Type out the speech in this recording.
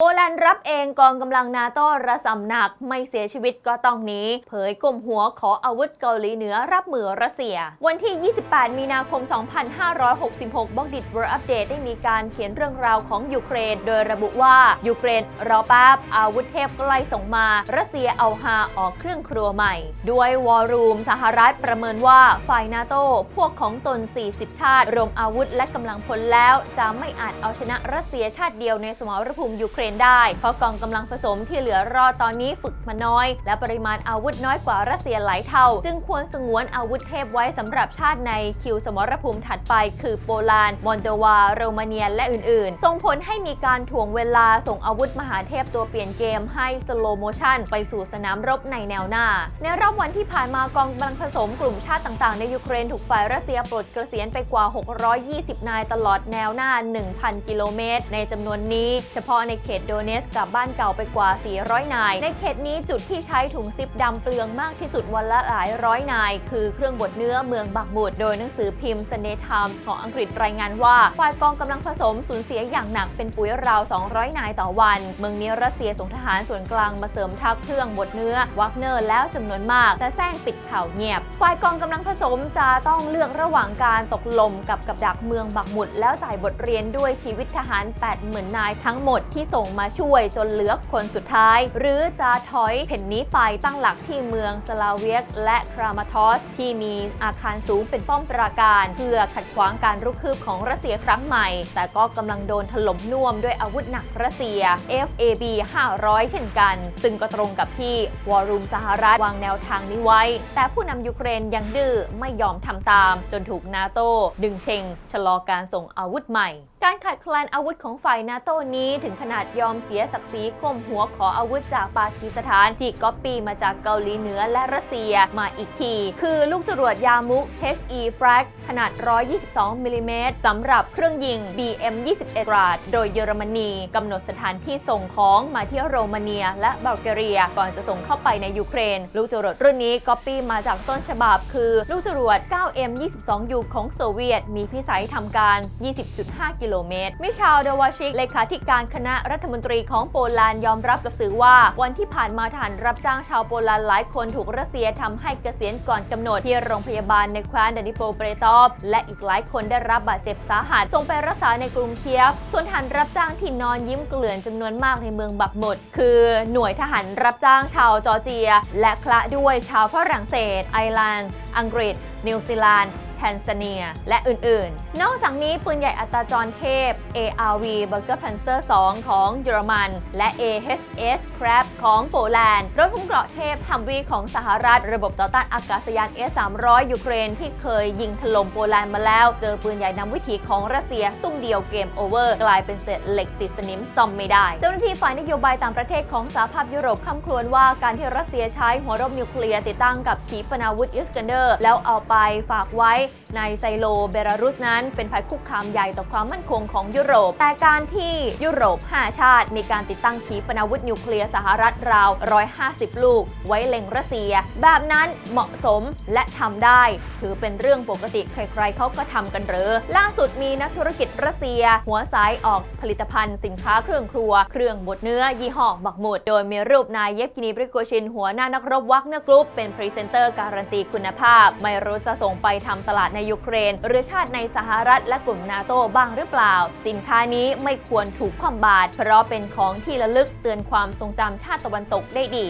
โปแลนด์รับเองกองกำลังนาโต้ระสำหนักไม่เสียชีวิตก็ต้องหนีเผยกลมหัวขออาวุธเกาหลีเหนือรับมือรัสเซีย วันที่ 28 มีนาคม 2566 บล็อกดิดเวอร์อัปเดตได้มีการเขียนเรื่องราวของยูเครน โดยระบุว่ายูเครนรอแป๊บอาวุธเทพใกล้ส่งมา รัสเซียเอาฮาออกเครื่องครัวใหม่ ด้วยวอลลุ่มสหรัฐประเมินว่าฝ่ายนาโต้พวกของตน 40 ชาติรวมอาวุธและกำลังพลแล้ว จะไม่อาจเอาชนะรัสเซียชาติเดียวในสมรภูมิยูเครนได้ เพราะกองกำลังผสมที่เหลือรอตอนนี้ฝึกมาน้อย และปริมาณอาวุธน้อยกว่ารัสเซียหลายเท่า จึงควรสงวนอาวุธเทพไว้สำหรับชาติในคิวสมรภูมิถัดไป คือโปแลนด์มอนโดวาโรมาเนียและอื่นๆ ส่งผลให้มีการถ่วงเวลาส่งอาวุธมหาเทพตัวเปลี่ยนเกมให้สโลโมชันไปสู่สนามรบในแนวหน้า ในรอบวันที่ผ่านมากองกำลังผสมกลุ่มชาติต่างๆ ในยูเครนถูกฝ่ายรัสเซียปลดเกษียณไปกว่า 620 นายตลอดแนวหน้า 1,000 กิโลเมตร ในจำนวนนี้ เฉพาะในเขตโดเนสกับบ้านเก่าไปกว่า 400 นาย ในเขตนี้จุดที่ใช้ถุงซิปดำเปลืองมากที่สุดวันละหลายร้อยนาย คือเครื่องบดเนื้อเมืองบักมุดโดยหนังสือพิมพ์ Sunday Times ของอังกฤษรายงานว่าฝ่ายกองกำลังผสมสูญเสียอย่างหนักเป็นปุ๋ยราว 200 นายต่อวัน เมืองนี้รัสเซียส่งทหารส่วนกลางมาเสริมทัพเครื่องบดเนื้อวักเนอร์แล้วจำนวนมากแต่แซงปิดข่าวเงียบ ฝ่ายกองกำลังผสมจะต้องเลือกระหว่างการตกลมกับกับดักเมืองบักมุดแล้วจ่ายบทเรียนด้วยชีวิตทหาร 80,000 นายทั้งหมดที่ส่งมาช่วยจนเหลือคนสุดท้าย หรือจะถอยเพ่นนี้ไปตั้งหลักที่เมืองสลาเวียกและครามาทอส ที่มีอาคารสูงเป็นป้อมปราการ เพื่อขัดขวางการรุกคืบของรัสเซียครั้งใหม่ แต่ก็กำลังโดนถล่มน่วมด้วยอาวุธหนักรัสเซีย FAB 500 เช่นกัน ซึ่งก็ตรงกับที่วอรูมสหรัฐวางแนวทางนี้ไว้ แต่ผู้นำยูเครนยังดื้อไม่ยอมทำตาม จนถูกนาโต้ดึงเชงชะลอการส่งอาวุธใหม่การขาดแคลนอาวุธของฝ่ายนาโต้นี้ถึงขนาดยอมเสียศักดิ์ศรีก้มหัวขออาวุธจากปากีสถานที่ก๊อปปี้มาจากเกาหลีเหนือและรัสเซียมาอีกที คือลูกจรวดยามุก HE Frag ขนาด 122 มิลลิเมตรสำหรับเครื่องยิง BM 21กราดโดยเยอรมนีกำหนดสถานที่ส่งของมาที่โรมาเนียและบัลแกเรีย ก่อนจะส่งเข้าไปในยูเครน ลูกจรวดรุ่นนี้ก๊อปปี้มาจากต้นฉบับ คือลูกจรวด 9M 22U ของโซเวียต มีพิสัยทำการ 20.5กิโลเมตร มิชาลเดวาชิก เลขาธิการคณะรัฐมนตรีของโปแลนด์ยอมรับกับสื่อว่า วันที่ผ่านมาทหารรับจ้างชาวโปแลนด์หลายคนถูกรัสเซียทำให้เกษียณก่อนกำหนดที่โรงพยาบาลในแคว้นดานิโปรเปรตอฟและอีกหลายคนได้รับบาดเจ็บสาหัสส่งไปรักษาในกรุงเคียฟ ส่วนทหารรับจ้างที่นอนยิ้มเกลื่อนจำนวนมากในเมืองบักหมด คือหน่วยทหารรับจ้างชาวจอร์เจีย และคละด้วยชาวฝรั่งเศส ไอร์แลนด์ อังกฤษ นิวซีแลนด์ แทนซาเนีย และอื่นๆ นอกจากนี้ปืนใหญ่อัตราจรเทพ ARV b u r g e r Panzer 2 ของเยอรมัน และ AHS Crab ของโปแลนด์ รถหุ้มเกราะเทพฮัมวีของสหรัฐ ระบบต่อต้านอากาศยาน S-300 ยูเครนที่เคยยิงถล่มโปแลนด์มาแล้ว เจอปืนใหญ่นำวิถีของรัสเซียตุ้มเดียวเกมโอเวอร์ กลายเป็นเศษเหล็กติดสนิมซ่อมไม่ได้ เจ้าหน้าที่ฝ่ายนโยบายต่างประเทศของสหภาพยุโรปคำครวญว่าการที่รัสเซียใช้หัวรบนิวเคลียร์ติดตั้งกับขีปนาวุธอิสกันเดอร์แล้วเอาไปฝากไว้ในไซโลเบลารุสนั้นเป็นภัยคุกคามใหญ่ต่อความมั่นคงของยุโรป แต่การที่ยุโรป 5 ชาติ มีการติดตั้งขีปนาวุธนิวเคลียร์สหรัฐราว 150 ลูก ไว้เล็งรัสเซีย แบบนั้นเหมาะสมและทำได้ ถือเป็นเรื่องปกติใครๆเขาก็ทำกันหรือ ล่าสุดมีนักธุรกิจรัสเซีย หัวสายออกผลิตภัณฑ์สินค้าเครื่องครัว เครื่องบดเนื้อยี่ห้อบักหมุด โดยมีรูปนายเยฟกินีบริโกชินหัวหน้านักรบวักเนอร์กรุ๊ปเป็นพรีเซนเตอร์การันตีคุณภาพ ไม่รู้จะส่งไปทำตลาดลาดในยูเครน หรือชาติในสหรัฐและกลุ่มนาโตบ้างหรือเปล่า สินค้านี้ไม่ควรถูกความบาดเพราะเป็นของที่ระลึกเตือนความทรงจำชาติตะวันตกได้ดี